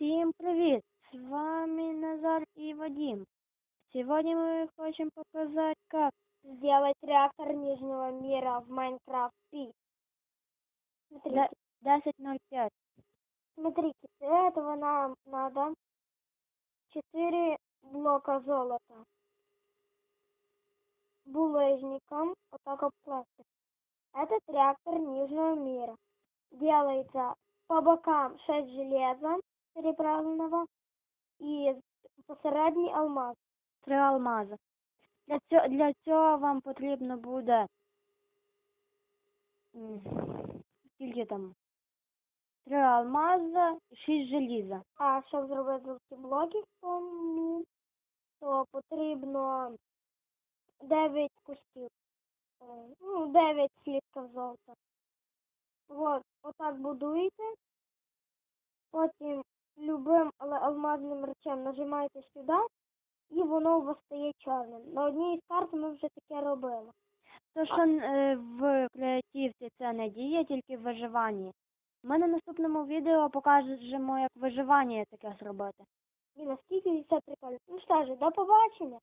Всем привет! С вами Назар и Вадим. Сегодня мы хотим показать, как сделать реактор нижнего мира в Майнкрафт Пи. Смотрите, Да- 10.05. смотрите, для этого нам надо 4 блока золота. Булыжником вот так обкласти. Этот реактор нижнего мира. Делается по бокам 6 железа переправленного и посередній алмаз. Три алмази. Для цього, для цього вам потрібно буде скільки там? Три алмази і шість желіза. А щоб зробити золоті блоки то потрібно 9 кусків. Е, Ну, 9 слідків золота. От, отак будуєте. Потім любим але алмазним речем нажимаєте сюди, і воно у вас стає чорним. На одній із карт ми вже таке робили. То, що е, в креативці це не діє, тільки в виживанні. Ми на наступному відео покажемо, як виживання таке зробити. І наскільки це прикольно. Ну що ж, до побачення!